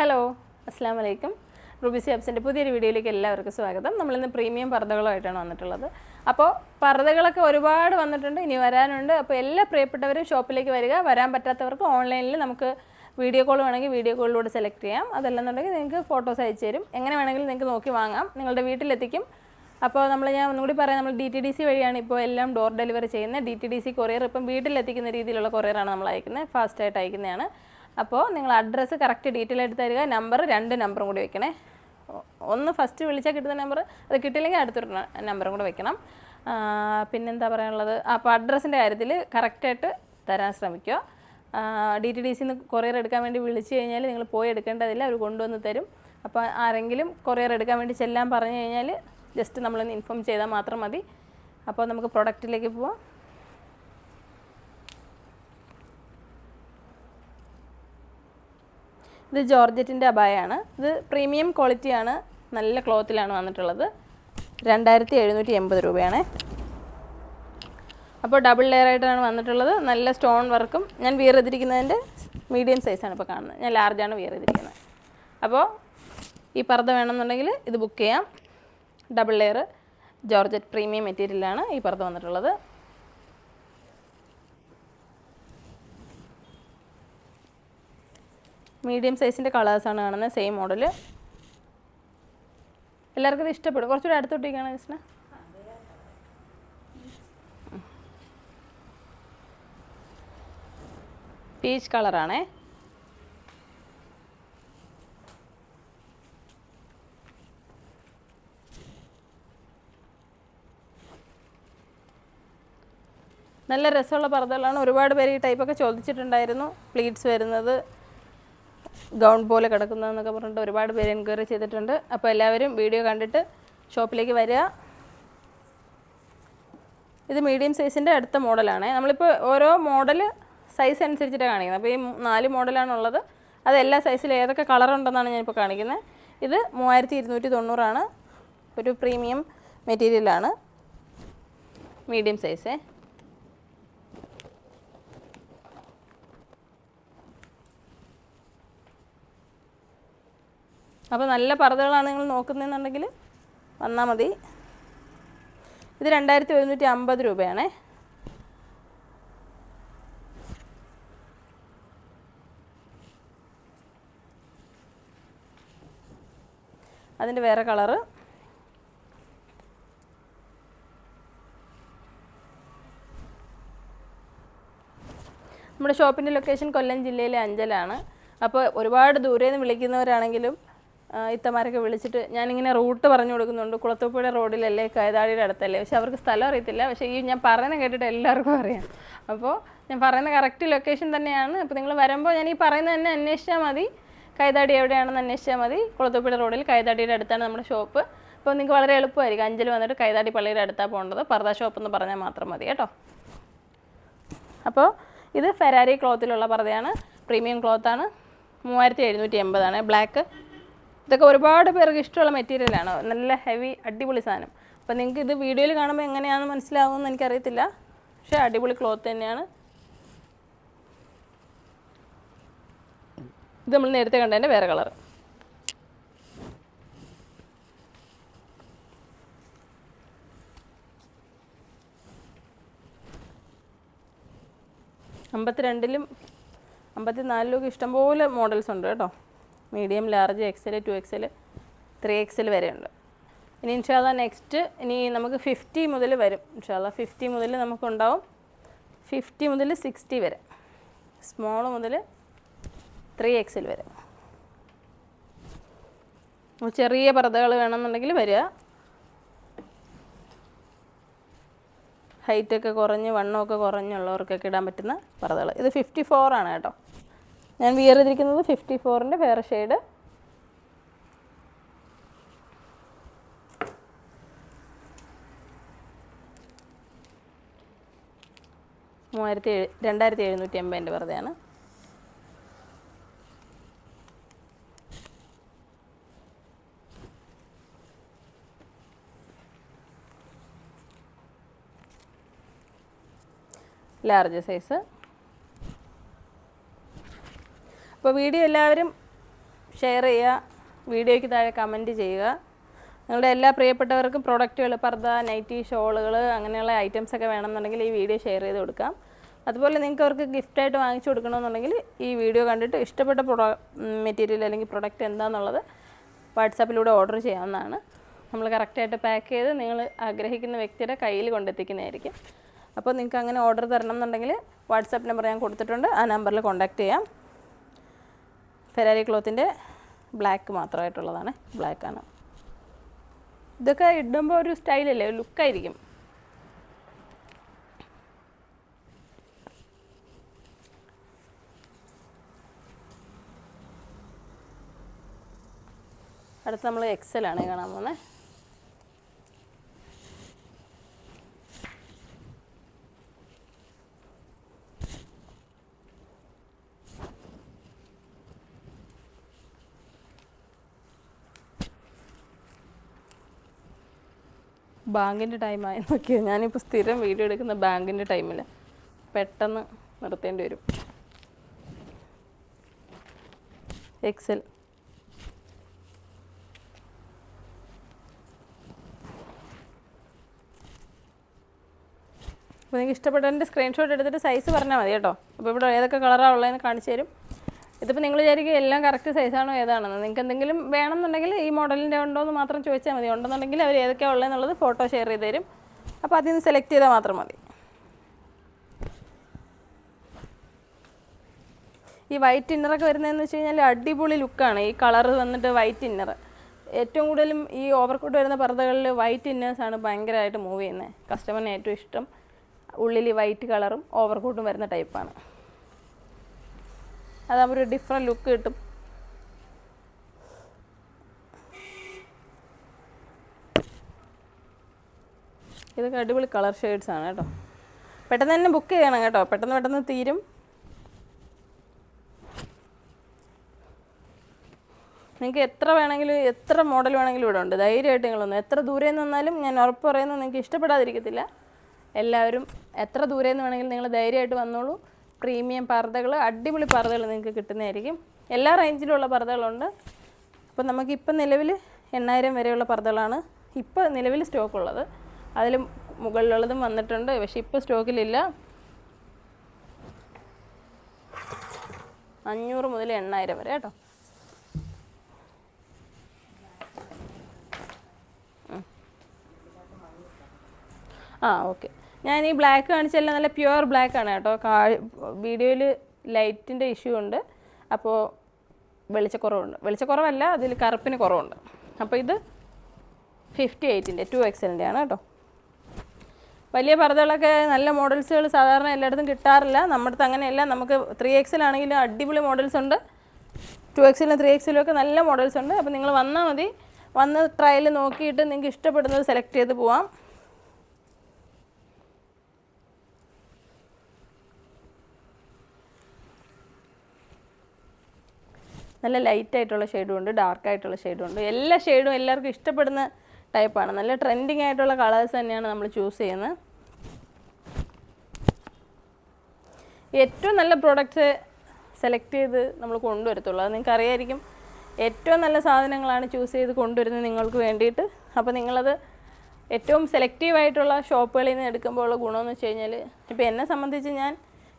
Hello അസ്സാം വലൈക്കും Ruby സാബ്സിന്റെ പുതിയൊരു വീഡിയോയിലേക്ക് എല്ലാവർക്കും സ്വാഗതം. നമ്മളിന്ന് പ്രീമിയം പർദ്ദകളുമായിട്ടാണ് വന്നിട്ടുള്ളത്. അപ്പോൾ പർദ്ദകളൊക്കെ ഒരുപാട് വന്നിട്ടുണ്ട് ഇനി വരാനുണ്ട്. അപ്പോൾ എല്ലാ പ്രിയപ്പെട്ടവരും ഷോപ്പിലേക്ക് വരിക. വരാൻ പറ്റാത്തവർക്ക് ഓൺലൈനിൽ നമുക്ക് വീഡിയോ കോൾ വേണമെങ്കിൽ വീഡിയോ കോളിലൂടെ സെലക്ട് ചെയ്യാം. അതല്ലെന്നുണ്ടെങ്കിൽ നിങ്ങൾക്ക് ഫോട്ടോസ് അയച്ചു തരും. എങ്ങനെ വേണമെങ്കിലും നിങ്ങൾക്ക് നോക്കി വാങ്ങാം. നിങ്ങളുടെ വീട്ടിലെത്തിക്കും. അപ്പോൾ നമ്മൾ ഞാൻ ഒന്നുകൂടി പറയാം നമ്മൾ ഡി ടി ഡി സി വഴിയാണ് ഇപ്പോൾ എല്ലാം ഡോർ ഡെലിവറി ചെയ്യുന്നത്. D T D C courier ഇപ്പം വീട്ടിലെത്തിക്കുന്ന രീതിയിലുള്ള കൊറിയറാണ് നമ്മൾ അയക്കുന്നത്. ഫാസ്റ്റായിട്ട് അയക്കുന്നതാണ്. അപ്പോൾ നിങ്ങൾ അഡ്രസ്സ് കറക്റ്റ് ഡീറ്റെയിൽ ആയിട്ട് തരിക. നമ്പർ രണ്ട് നമ്പറും കൂടി വെക്കണേ. ഒന്ന് ഫസ്റ്റ് വിളിച്ചാൽ കിട്ടുന്ന നമ്പർ അത് കിട്ടില്ലെങ്കിൽ അടുത്തൊരു നമ്പറും കൂടെ വെക്കണം. പിന്നെന്താ പറയാനുള്ളത്? അപ്പോൾ അഡ്രസ്സിന്റെ കാര്യത്തിൽ കറക്റ്റായിട്ട് തരാൻ ശ്രമിക്കുക. ഡി ടി ഡി സിന്ന് കൊറിയർ എടുക്കാൻ വേണ്ടി വിളിച്ചു കഴിഞ്ഞാൽ നിങ്ങൾ പോയി എടുക്കേണ്ടതില്ല. അവർ കൊണ്ടുവന്ന് തരും. അപ്പോൾ ആരെങ്കിലും കൊറിയർ എടുക്കാൻ വേണ്ടി ചെല്ലാൻ പറഞ്ഞു കഴിഞ്ഞാൽ ജസ്റ്റ് നമ്മളൊന്ന് ഇൻഫോം ചെയ്താൽ മാത്രം മതി. അപ്പോൾ നമുക്ക് പ്രൊഡക്റ്റിലേക്ക് പോവാം. ഇത് ജോർജറ്റിന്റെ അബായാണ്. ഇത് പ്രീമിയം ക്വാളിറ്റിയാണ് നല്ല ക്ലോത്തിലാണ് വന്നിട്ടുള്ളത്. രണ്ടായിരത്തി എഴുന്നൂറ്റി എൺപത് രൂപയാണ്. അപ്പോൾ ഡബിൾ ലെയർ ആയിട്ടാണ് വന്നിട്ടുള്ളത്. നല്ല സ്റ്റോൺ വർക്കും. ഞാൻ വിയർ ചെയ്തിരിക്കുന്നതിന്റെ മീഡിയം സൈസാണ് ഇപ്പോൾ കാണുന്നത്. ഞാൻ ലാർജാണ് വിയർ ചെയ്തിരിക്കുന്നത് അപ്പോൾ ഈ പർദ്ദ വേണമെന്നുണ്ടെങ്കിൽ ഇത് ബുക്ക് ചെയ്യാം. ഡബിൾ ലെയർ ജോർജറ്റ് പ്രീമിയം മെറ്റീരിയലാണ് ഈ പർദ്ദ വന്നിട്ടുള്ളത്. മീഡിയം സൈസിന്റെ കളേഴ്സാണ് കാണുന്നത് സെയിം മോഡൽ എല്ലാവർക്കും ഇത് ഇഷ്ടപ്പെടും. കുറച്ചുകൂടി അടുത്തോട്ടേക്കാണ് കൃഷ്ണ? പീച്ച് കളറാണേ നല്ല രസമുള്ള പർദ്ദകളാണ്. ഒരുപാട് പേര് ഈ ടൈപ്പൊക്കെ ചോദിച്ചിട്ടുണ്ടായിരുന്നു. പ്ലീറ്റ്സ് വരുന്നത്. ഗൗൺ പോലെ കിടക്കുന്നതെന്നൊക്കെ പറഞ്ഞിട്ട് ഒരുപാട് പേര് എൻക്വയറി ചെയ്തിട്ടുണ്ട്. അപ്പോൾ എല്ലാവരും വീഡിയോ കണ്ടിട്ട് ഷോപ്പിലേക്ക് വരിക. ഇത് മീഡിയം സൈസിന്റെ അടുത്ത മോഡലാണ്. നമ്മളിപ്പോൾ ഓരോ മോഡൽ സൈസ് അനുസരിച്ചിട്ടാണ് കാണിക്കുന്നത്. അപ്പോൾ ഈ നാല് മോഡലാണുള്ളത്. അത് എല്ലാ സൈസിലും ഏതൊക്കെ കളർ ഉണ്ടെന്നാണ് ഞാനിപ്പോൾ കാണിക്കുന്നത് ഇത് മൂവായിരത്തി ഇരുന്നൂറ്റി തൊണ്ണൂറാണ് ഒരു പ്രീമിയം മെറ്റീരിയലാണ്. മീഡിയം സൈസേ. അപ്പോൾ നല്ല പർദ്ദകളാണ് നിങ്ങൾ നോക്കുന്നതെന്നുണ്ടെങ്കിൽ വന്നാൽ മതി. ഇത് രണ്ടായിരത്തി ഒരുന്നൂറ്റി അമ്പത് രൂപയാണേ. അതിന്റെ വേറെ കളറ്. നമ്മുടെ ഷോപ്പിന്റെ ലൊക്കേഷൻ കൊല്ലം ജില്ലയിലെ അഞ്ചലാണ്. അപ്പോൾ ഒരുപാട് ദൂരെ നിന്ന് വിളിക്കുന്നവരാണെങ്കിലും ഇത്തമാരൊക്കെ വിളിച്ചിട്ട് ഞാനിങ്ങനെ റൂട്ട് പറഞ്ഞു കൊടുക്കുന്നുണ്ട്. കുളത്തൂപ്പുഴ റോഡിലല്ലേ കൈതാടിയുടെ അടുത്തല്ലേ. പക്ഷെ അവർക്ക് സ്ഥലം അറിയത്തില്ല. പക്ഷേ ഈ ഞാൻ പറയുന്ന കേട്ടിട്ട് എല്ലാവർക്കും അറിയാം. അപ്പോൾ ഞാൻ പറയുന്ന കറക്റ്റ് ലൊക്കേഷൻ തന്നെയാണ്. അപ്പോൾ നിങ്ങൾ വരുമ്പോൾ ഞാൻ ഈ പറയുന്നത് തന്നെ അന്വേഷിച്ചാൽ മതി. കൈതാടി എവിടെയാണെന്ന് അന്വേഷിച്ചാൽ മതി. കുളത്തൂപ്പുഴ റോഡിൽ കൈതാടിയുടെ അടുത്താണ് നമ്മുടെ ഷോപ്പ്. അപ്പോൾ നിങ്ങൾക്ക് വളരെ എളുപ്പമായിരിക്കും. അഞ്ചൽ വന്നിട്ട് കൈതാടി പള്ളിയുടെ അടുത്താണ് പോകേണ്ടത്. പർദ ഷോപ്പ് എന്ന് പറഞ്ഞാൽ മാത്രം മതി കേട്ടോ. അപ്പോൾ ഇത് ഫെരാരി ക്ലോത്തിലുള്ള പർദ്ദയാണ്. പ്രീമിയം ക്ലോത്താണ്. മൂവായിരത്തി എഴുന്നൂറ്റി എൺപതാണ്. ബ്ലാക്ക്. ഇതൊക്കെ ഒരുപാട് പേർക്ക് ഇഷ്ടമുള്ള മെറ്റീരിയലാണ് നല്ല ഹെവി അടിപൊളി സാധനം. അപ്പോൾ നിങ്ങൾക്ക് ഇത് വീഡിയോയിൽ കാണുമ്പോൾ എങ്ങനെയാണെന്ന് മനസ്സിലാവുമെന്ന് എനിക്കറിയത്തില്ല. പക്ഷേ അടിപൊളി ക്ലോത്ത് തന്നെയാണ്. ഇത് നമ്മൾ നേരത്തെ കണ്ടതിന്റെ വേറെ കളർ അമ്പത്തിരണ്ടിലും അമ്പത്തിനാലിലും ഒക്കെ ഇഷ്ടംപോലെ മോഡൽസ് ഉണ്ട് കേട്ടോ. Medium large XL two XL three XL വരെയുണ്ട് ഇനി ഇൻഷാല്ല നെക്സ്റ്റ് ഇനി നമുക്ക് ഫിഫ്റ്റി മുതൽ വരും. ഇൻഷാല്ല ഫിഫ്റ്റി മുതൽ നമുക്കുണ്ടാവും. ഫിഫ്റ്റി മുതൽ സിക്സ്റ്റി വരെ. സ്മോൾ മുതൽ ത്രീ എക്സൽ വരെ. ചെറിയ പർദ്ദകൾ വേണമെന്നുണ്ടെങ്കിൽ വരിക. ഹൈറ്റൊക്കെ കുറഞ്ഞ് വണ്ണമൊക്കെ കുറഞ്ഞുള്ളവർക്കൊക്കെ ഇടാൻ പറ്റുന്ന പർദ്ദകൾ. ഇത് ഫിഫ്റ്റി ആണ് കേട്ടോ. ഞാൻ വിയർ ചെയ്തിരിക്കുന്നത് ഫിഫ്റ്റി ഫോറിന്റെ വേറെ ഷെയ്ഡ് മൂവായിരത്തി എഴു രണ്ടായിരത്തി എഴുന്നൂറ്റി എൺപതിന്റെ വെറുതെയാണ്. ലാർജ് സൈസ് അപ്പോൾ വീഡിയോ എല്ലാവരും ഷെയർ ചെയ്യുക വീഡിയോയ്ക്ക് താഴെ കമന്റ് ചെയ്യുക. നിങ്ങളുടെ എല്ലാ പ്രിയപ്പെട്ടവർക്കും പ്രൊഡക്റ്റുകൾ പർദ്ദ നൈറ്റി ഷോളുകൾ അങ്ങനെയുള്ള ഐറ്റംസ് ഒക്കെ വേണമെന്നുണ്ടെങ്കിൽ ഈ വീഡിയോ ഷെയർ ചെയ്ത് കൊടുക്കാം. അതുപോലെ നിങ്ങൾക്ക് അവർക്ക് ഗിഫ്റ്റായിട്ട് വാങ്ങിച്ചു കൊടുക്കണമെന്നുണ്ടെങ്കിൽ ഈ വീഡിയോ കണ്ടിട്ട് ഇഷ്ടപ്പെട്ട പ്രൊഡ മെറ്റീരിയൽ അല്ലെങ്കിൽ പ്രൊഡക്റ്റ് എന്താണെന്നുള്ളത് വാട്സാപ്പിലൂടെ ഓർഡർ ചെയ്യാവുന്നതാണ്. നമ്മൾ കറക്റ്റായിട്ട് പാക്ക് ചെയ്ത് നിങ്ങൾ ആഗ്രഹിക്കുന്ന വ്യക്തിയുടെ കയ്യിൽ കൊണ്ടെത്തിക്കുന്നതായിരിക്കും. അപ്പോൾ നിങ്ങൾക്ക് അങ്ങനെ ഓർഡർ തരണം എന്നുണ്ടെങ്കിൽ വാട്സാപ്പ് നമ്പർ ഞാൻ കൊടുത്തിട്ടുണ്ട്. ആ നമ്പറിൽ കോൺടാക്റ്റ് ചെയ്യാം. Ferrari ക്ലോത്തിന്റെ black മാത്രമായിട്ടുള്ളതാണ്. ബ്ലാക്കാണ് ഇതൊക്കെ ഇടുമ്പോൾ ഒരു സ്റ്റൈലല്ലേ? ഒരു ലുക്കായിരിക്കും. അടുത്ത് നമ്മൾ എക്സലാണ് കാണാൻ പോകുന്നത് ബാങ്കിന്റെ ടൈമായി നോക്കിയത് ഞാനിപ്പോൾ സ്ഥിരം വീഡിയോ എടുക്കുന്ന ബാങ്കിന്റെ ടൈമിൽ പെട്ടെന്ന് നിർത്തേണ്ടി വരും. എക്സൽ അപ്പോൾ നിങ്ങൾക്ക് ഇഷ്ടപ്പെട്ടതിന്റെ സ്ക്രീൻഷോട്ട് എടുത്തിട്ട് സൈസ് പറഞ്ഞാൽ മതി കേട്ടോ. അപ്പോൾ ഇവിടെ ഏതൊക്കെ കളറാണ് ഉള്ളതെന്ന് കാണിച്ചു തരും. ഇതിപ്പോൾ നിങ്ങൾ വിചാരിക്കും എല്ലാം കറക്റ്റ് സൈസാണോ ഏതാണെന്ന്. നിങ്ങൾക്ക് എന്തെങ്കിലും വേണമെന്നുണ്ടെങ്കിൽ ഈ മോഡലിന്റെ ഉണ്ടോ എന്ന് മാത്രം ചോദിച്ചാൽ മതി. ഉണ്ടെന്നുണ്ടെങ്കിൽ അവർ ഏതൊക്കെയാണ് ഉള്ളതെന്നുള്ളത് ഫോട്ടോ ഷെയർ ചെയ്ത് തരും. അപ്പോൾ അതിൽ നിന്ന് സെലക്ട് ചെയ്താൽ മാത്രം മതി. ഈ വൈറ്റ് ഇന്നറൊക്കെ വരുന്നതെന്ന് വെച്ച് കഴിഞ്ഞാൽ അടിപൊളി ലുക്കാണ് ഈ കളർ വന്നിട്ട് വൈറ്റ് ഇന്നർ ഏറ്റവും കൂടുതലും ഈ ഓവർകോട്ട് വരുന്ന പർദ്ദകളിൽ വൈറ്റ് ഇന്നേഴ്സാണ് ഭയങ്കരമായിട്ട് മൂവ് ചെയ്യുന്നത് കസ്റ്റമറിന് ഏറ്റവും ഇഷ്ടം ഉള്ളിൽ വൈറ്റ് കളറും ഓവർകോട്ടും വരുന്ന ടൈപ്പാണ് അതാകുമ്പോൾ ഒരു ഡിഫറെന്റ് ലുക്ക് കിട്ടും. ഇതൊക്കെ അടിപൊളി കളർ ഷെയ്ഡ്സ് ആണ് കേട്ടോ. പെട്ടെന്ന് തന്നെ ബുക്ക് ചെയ്യണം കേട്ടോ. പെട്ടെന്ന് പെട്ടെന്ന് തീരും. നിങ്ങൾക്ക് എത്ര വേണമെങ്കിലും എത്ര മോഡൽ വേണമെങ്കിലും ഇവിടെ ഉണ്ട്. ധൈര്യമായിട്ട് നിങ്ങളൊന്ന് എത്ര ദൂരെ നിന്ന് വന്നാലും ഞാൻ ഉറപ്പ് പറയുന്നത് നിങ്ങൾക്ക് ഇഷ്ടപ്പെടാതിരിക്കത്തില്ല. എല്ലാവരും എത്ര ദൂരെ നിന്ന് വേണമെങ്കിലും നിങ്ങൾ ധൈര്യമായിട്ട് വന്നോളൂ. പ്രീമിയം പർദ്ദകൾ അടിപൊളി പർദ്ദകൾ നിങ്ങൾക്ക് കിട്ടുന്നതായിരിക്കും. എല്ലാ റേഞ്ചിലുള്ള പർദ്ദകളുണ്ട് അപ്പോൾ നമുക്കിപ്പോൾ നിലവിൽ എണ്ണായിരം വരെയുള്ള പർദ്ദകളാണ് ഇപ്പോൾ നിലവിൽ സ്റ്റോക്ക് ഉള്ളത് അതിൽ മുകളിലുള്ളതും വന്നിട്ടുണ്ട് പക്ഷേ ഇപ്പോൾ സ്റ്റോക്കിലില്ല. അഞ്ഞൂറ് മുതൽ എണ്ണായിരം വരെ കേട്ടോ. ആ ഓക്കെ. ഞാൻ ഈ ബ്ലാക്ക് കാണിച്ചെല്ലാം നല്ല പ്യുവർ ബ്ലാക്ക് ആണ് കേട്ടോ. വീഡിയോയിൽ ലൈറ്റിന്റെ ഇഷ്യൂ ഉണ്ട്. അപ്പോൾ വെളിച്ചക്കുറവുണ്ട്. വെളിച്ചക്കുറവല്ല അതിൽ കറുപ്പിന് കുറവുണ്ട്. അപ്പോൾ ഇത് ഫിഫ്റ്റി എയ്റ്റിന്റെ ടു എക്സലിന്റെ ആണ് കേട്ടോ. വലിയ പർദ്ദകളൊക്കെ നല്ല മോഡൽസുകൾ സാധാരണ എല്ലായിടത്തും കിട്ടാറില്ല. നമ്മുടെ അടുത്ത് അങ്ങനെയല്ല. നമുക്ക് ത്രീ എക്സൽ ആണെങ്കിലും അടിപൊളി മോഡൽസ് ഉണ്ട്. ടു എക്സിലും ത്രീ എക്സലും ഒക്കെ നല്ല മോഡൽസ് ഉണ്ട്. അപ്പോൾ നിങ്ങൾ വന്നാൽ മതി. വന്ന് ട്രയൽ നോക്കിയിട്ട് നിങ്ങൾക്ക് ഇഷ്ടപ്പെടുന്നത് സെലക്ട് ചെയ്ത് പോവാം. നല്ല ലൈറ്റ് ആയിട്ടുള്ള ഷെയ്ഡും ഉണ്ട് ഡാർക്ക് ആയിട്ടുള്ള ഷെയ്ഡും ഉണ്ട്. എല്ലാ ഷെയ്ഡും എല്ലാവർക്കും ഇഷ്ടപ്പെടുന്ന ടൈപ്പാണ് നല്ല ട്രെൻഡിങ് ആയിട്ടുള്ള കളേഴ്സ് തന്നെയാണ് നമ്മൾ ചൂസ് ചെയ്യുന്നത്. ഏറ്റവും നല്ല പ്രോഡക്റ്റ്സ് സെലക്ട് ചെയ്ത് നമ്മൾ കൊണ്ടുവരത്തുള്ളൂ. അത് നിങ്ങൾക്ക് അറിയായിരിക്കും. ഏറ്റവും നല്ല സാധനങ്ങളാണ് ചൂസ് ചെയ്ത് കൊണ്ടുവരുന്നത് നിങ്ങൾക്ക് വേണ്ടിയിട്ട്. അപ്പോൾ നിങ്ങളത് ഏറ്റവും സെലക്റ്റീവ് ആയിട്ടുള്ള ഷോപ്പുകളിൽ നിന്ന് എടുക്കുമ്പോൾ ഉള്ള ഗുണമെന്ന് വെച്ച് കഴിഞ്ഞാൽ ഇപ്പോൾ എന്നെ സംബന്ധിച്ച് ഞാൻ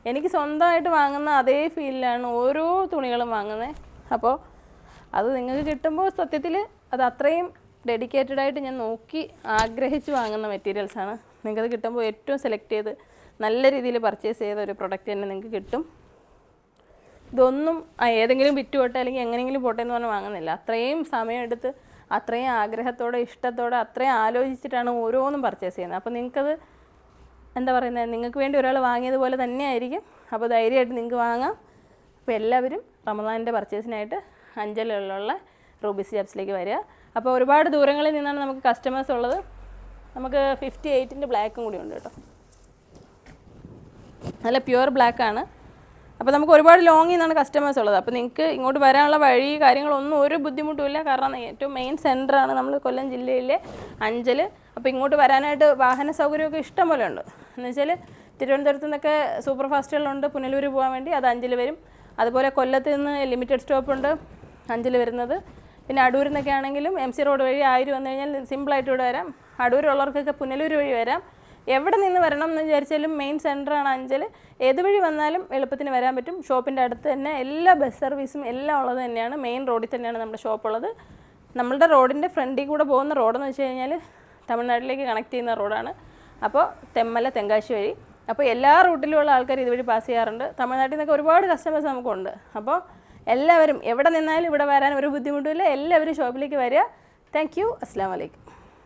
എനിക്ക് സ്വന്തമായിട്ട് വാങ്ങുന്ന അതേ ഫീലിലാണ് ഓരോ തുണികളും വാങ്ങുന്നത്. അപ്പോൾ അത് നിങ്ങൾക്ക് കിട്ടുമ്പോൾ സത്യത്തിൽ അത് അത്രയും ഡെഡിക്കേറ്റഡ് ആയിട്ട് ഞാൻ നോക്കി ആഗ്രഹിച്ച് വാങ്ങുന്ന മെറ്റീരിയൽസാണ് നിങ്ങൾക്കത് കിട്ടുമ്പോൾ ഏറ്റവും സെലക്ട് ചെയ്ത് നല്ല രീതിയിൽ പർച്ചേസ് ചെയ്ത ഒരു പ്രൊഡക്റ്റ് തന്നെ നിങ്ങൾക്ക് കിട്ടും. ഇതൊന്നും ഏതെങ്കിലും വിറ്റ് പോട്ടെ അല്ലെങ്കിൽ എങ്ങനെയെങ്കിലും പോട്ടെ എന്ന് പറഞ്ഞാൽ വാങ്ങുന്നില്ല. അത്രയും സമയമെടുത്ത് അത്രയും ആഗ്രഹത്തോടെ ഇഷ്ടത്തോടെ അത്രയും ആലോചിച്ചിട്ടാണ് ഓരോന്നും പർച്ചേസ് ചെയ്യുന്നത്. അപ്പോൾ നിങ്ങൾക്കത് എന്താ പറയുന്നത്? നിങ്ങൾക്ക് വേണ്ടി ഒരാൾ വാങ്ങിയതുപോലെ തന്നെ ആയിരിക്കും അപ്പോൾ ധൈര്യമായിട്ട് നിങ്ങൾക്ക് വാങ്ങാം. അപ്പോൾ എല്ലാവരും റമദാനിന്റെ പർച്ചേസിനായിട്ട് അഞ്ചലിലുള്ള റൂബിസ് ജാബ്സിലേക്ക് വരിക. അപ്പോൾ ഒരുപാട് ദൂരങ്ങളിൽ നിന്നാണ് നമുക്ക് കസ്റ്റമേഴ്സ് ഉള്ളത്. നമുക്ക് ഫിഫ്റ്റി എയ്റ്റിന്റെ ബ്ലാക്കും കൂടി ഉണ്ട് കേട്ടോ. നല്ല പ്യുവർ ബ്ലാക്കാണ് അപ്പോൾ നമുക്ക് ഒരുപാട് ലോങ്ങിൽ നിന്നാണ് കസ്റ്റമേഴ്സ് ഉള്ളത്. അപ്പോൾ നിങ്ങൾക്ക് ഇങ്ങോട്ട് വരാനുള്ള വഴി കാര്യങ്ങളൊന്നും ഒരു ബുദ്ധിമുട്ടുമില്ല കാരണം ഏറ്റവും മെയിൻ സെന്ററാണ് നമ്മൾ കൊല്ലം ജില്ലയിലെ അഞ്ചൽ. അപ്പോൾ ഇങ്ങോട്ട് വരാനായിട്ട് വാഹന സൗകര്യമൊക്കെ ഇഷ്ടം പോലെ ഉണ്ട്. എന്ന് വെച്ചാൽ തിരുവനന്തപുരത്ത് നിന്നൊക്കെ സൂപ്പർ ഫാസ്റ്റുകളുണ്ട് പുനലൂർ പോകാൻ വേണ്ടി അത് അഞ്ചൽ വരും. അതുപോലെ കൊല്ലത്ത് നിന്ന് ലിമിറ്റഡ് സ്റ്റോപ്പുണ്ട് അഞ്ചിൽ വരുന്നത്. പിന്നെ അടൂരിൽ നിന്നൊക്കെ ആണെങ്കിലും എം സി റോഡ് വഴി ആയിരം വന്നു കഴിഞ്ഞാൽ സിമ്പിളായിട്ട് ഇവിടെ വരാം. അടൂരുള്ളവർക്കൊക്കെ പുനലൂർ വഴി വരാം. എവിടെ നിന്ന് വരണം എന്ന് വിചാരിച്ചാലും മെയിൻ സെന്ററാണ് അഞ്ചൽ ഏത് വഴി വന്നാലും എളുപ്പത്തിന് വരാൻ പറ്റും. ഷോപ്പിന്റെ അടുത്ത് തന്നെ എല്ലാ ബസ് സർവീസും എല്ലാം ഉള്ളത് തന്നെയാണ്. മെയിൻ റോഡിൽ തന്നെയാണ് നമ്മുടെ ഷോപ്പ് ഉള്ളത്. നമ്മളുടെ റോഡിന്റെ ഫ്രണ്ടിൽ കൂടെ പോകുന്ന റോഡെന്ന് വെച്ച് കഴിഞ്ഞാൽ തമിഴ്നാട്ടിലേക്ക് കണക്ട് ചെയ്യുന്ന റോഡാണ്. അപ്പോൾ തെമ്മല തെങ്കാശി വഴി. അപ്പോൾ എല്ലാ റൂട്ടിലുമുള്ള ആൾക്കാർ ഇതുവഴി പാസ് ചെയ്യാറുണ്ട്. തമിഴ്നാട്ടിൽ നിന്നൊക്കെ ഒരുപാട് കസ്റ്റമേഴ്സ് നമുക്കുണ്ട്. അപ്പോൾ എല്ലാവരും എവിടെ നിന്നാലും ഇവിടെ വരാൻ ഒരു ബുദ്ധിമുട്ടുമില്ല. എല്ലാവരും ഷോപ്പിലേക്ക് വരിക. താങ്ക് യു അസ്സാം വലൈക്കും